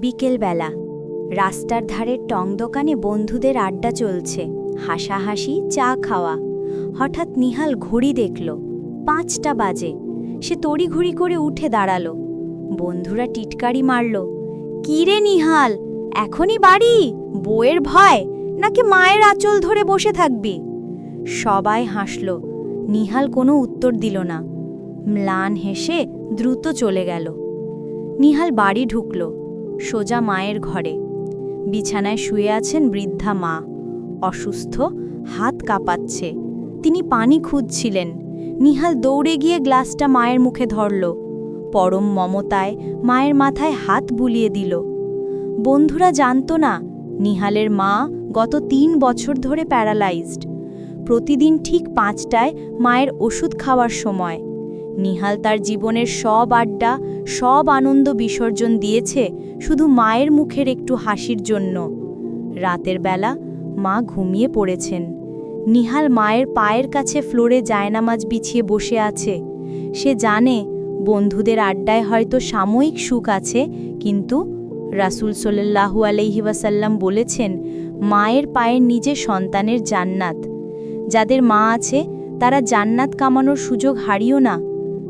বিকেলবেলা। রাস্তার ধারে টং দোকানে বন্ধুদের আড্ডা চলছে। হাসাহাসি, চা খাওয়া। হঠাৎ নিহাল ঘড়ি দেখল। পাঁচটা বাজে। সে তড়িঘড়ি করে উঠে দাঁড়াল। বন্ধুরা টিটকারি মারল, "কি রে নিহাল? এখনই বাড়ি? বউয়ের ভয়? নাকি মায়ের আঁচল ধরে বসে থাকবি? সবাই হাসল। নিহাল কোনো উত্তর দিল না। ম্লান হেসে দ্রুত চলে গেল। নিহাল বাড়ি ঢুকল। সোজা মায়ের ঘরে। বিছানায় শুয়ে আছেন বৃদ্ধা মা। অসুস্থ, হাত কাঁপাচ্ছে। তিনি পানি খুঁজছিলেন। নিহাল দৌড়ে গিয়ে গ্লাসটা মায়ের মুখে ধরল। পরম মমতায় মায়ের মাথায় হাত বুলিয়ে দিল। বন্ধুরা জানত না, নিহালের মা গত তিন বছর ধরে প্যারালাইজড। প্রতিদিন ঠিক পাঁচটায় মায়ের ওষুধ খাওয়ার সময়। নিহাল তার জীবনের সব আড্ডা, সব আনন্দ বিসর্জন দিয়েছে শুধু মায়ের মুখের একটু হাসির জন্য। রাতের বেলা মা ঘুমিয়ে পড়েছেন। নিহাল মায়ের পায়ের কাছে ফ্লোরে জায়নামাজ বিছিয়ে বসে আছে। সে জানে বন্ধুদের আড্ডায় হয়তো সাময়িক সুখ আছে, কিন্তু রাসূল সাল্লাল্লাহু আলাইহি ওয়াসাল্লাম বলেছেন, মায়ের পায়ের নিজে সন্তানের জান্নাত। যাদের মা আছে, তারা জান্নাত কামানোর সুযোগ হারিও না।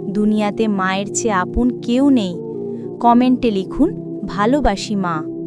দুনিয়াতে মায়ের চেয়ে আপন কেউ নেই। কমেন্টে লিখুন ভালোবাসি মা।